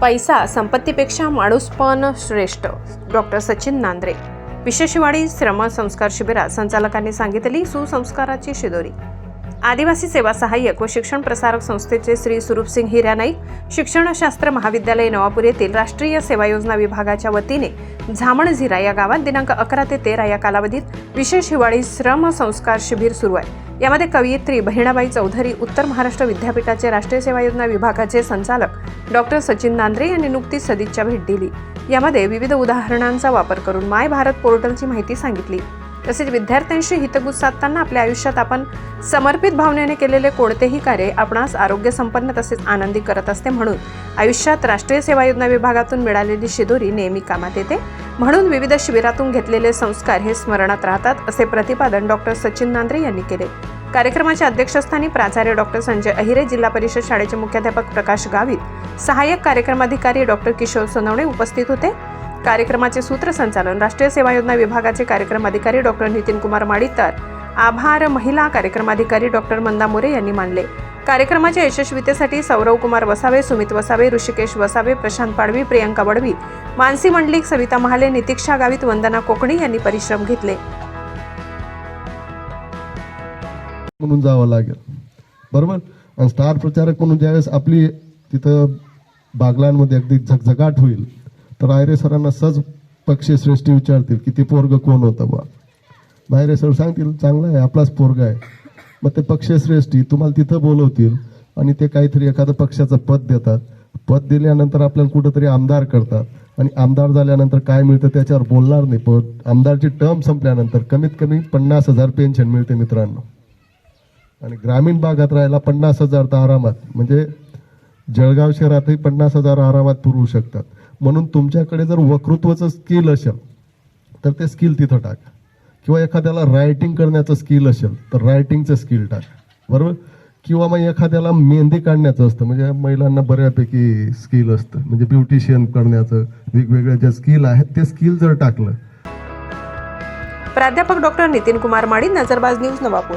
पैसा संपत्तीपेक्षा माणूसपण श्रेष्ठ. डॉक्टर सचिन नांद्रे. विशेषवाडी श्रम संस्कार शिबिरात संचालकांनी सांगितली सुसंस्काराची शिदोरी. आदिवासी सेवा सहाय्यक व शिक्षण प्रसारक संस्थेचे श्री सुरूपसिंग हिरा नाईक शिक्षणशास्त्र महाविद्यालय नवापूर येथील राष्ट्रीय सेवा योजना विभागाच्या वतीने झामणझिरा या गावात दिनांक अकरा ते तेरा या कालावधीत विशेष हिवाळी श्रम संस्कार शिबिर सुरू आहे. यामध्ये कवयित्री बहिणाबाई चौधरी उत्तर महाराष्ट्र विद्यापीठाचे राष्ट्रीय सेवा योजना विभागाचे संचालक डॉक्टर सचिन नांद्रे यांनी नुकतीच सदिच्छा भेट दिली. यामध्ये विविध उदाहरणांचा वापर करून माय भारत पोर्टलची माहिती सांगितली. तसेच विद्यार्थ्यांशी हितगुज साधताना आपल्या आयुष्यात आपण समर्पित भावनेने केलेले कोणतेही कार्य आपणास आरोग्यसंपन्न तसेच आनंदी करत असते म्हणून आयुष्यात राष्ट्रीय सेवा योजना विभागातून मिळालेली शिदोरी नेहमी कामात येते. म्हणून विविध शिबिरातून घेतलेले संस्कार हे स्मरणात राहतात असे प्रतिपादन डॉक्टर सचिन नांद्रे यांनी केले. कार्यक्रमाच्या अध्यक्षस्थानी प्राचार्य डॉक्टर संजय अहिरे जिल्हा परिषद शाळेचे मुख्याध्यापक प्रकाश गावित सहाय्यक कार्यक्रमाधिकारी डॉक्टर किशोर सोनवणे उपस्थित होते. कार्यक्रमाचे सूत्रसंचालन राष्ट्रीय सेवा योजना विभागाचे कार्यक्रम अधिकारी डॉक्टर नितीन कुमार माडी तर आभार महिला कार्यक्रमाधिकारी डॉक्टर मंदा मोरे यांनी मानले. कार्यक्रमाच्या यशस्वीतेसाठी सौरव कुमार वसावे सुमित वसावे ऋषिकेश वसावे प्रशांत पाडवी प्रियंका बडवी मानसी मंडलिक सविता महाले नितीक्षा गावित वंदना कोकणी यांनी परिश्रम घेतले. म्हणून जावं लागेल. बरोबर? स्टार प्रचारक म्हणून ज्यावेळेस आपली तिथं बागलांमध्ये अगदी झगझगाट होईल तर आयरे सरांना सहज पक्षी श्रेष्ठी विचारतील की ते पोरग कोण होतं बा मायरे सर सांगतील चांगला आहे आपलाच पोरगा आहे. मग ते पक्षश्रेष्ठी तुम्हाला तिथं बोलवतील आणि ते काहीतरी एखादं पक्षाचं पद देतात. पद दिल्यानंतर आपल्याला कुठंतरी आमदार करतात. आणि आमदार झाल्यानंतर काय मिळतं त्याच्यावर बोलणार नाही. पण आमदारची टर्म संपल्यानंतर कमीत कमी पन्नास हजार पेन्शन मिळते मित्रांनो. आणि ग्रामीण भागात राहायला पन्नास हजार तर आरामात. म्हणजे जळगाव शहरातही पन्नास हजार आरामात पुरवू शकतात. म्हणून तुमच्याकडे जर वक्तृत्वाचं स्किल असेल तर ते स्किल तिथं टाक. किंवा एखाद्याला रायटिंग करण्याचं स्किल असेल तर रायटिंगचं स्किल टाक. बरोबर? किंवा मग एखाद्याला मेहंदी काढण्याचं असतं म्हणजे महिलांना बऱ्यापैकी स्किल असतं. म्हणजे ब्युटिशियन करण्याचं वेगवेगळ्या जे स्किल आहेत ते स्किल जर टाकलं. प्राध्यापक डॉक्टर नितीन कुमार माडी नजरबाज न्यूज नवापूर.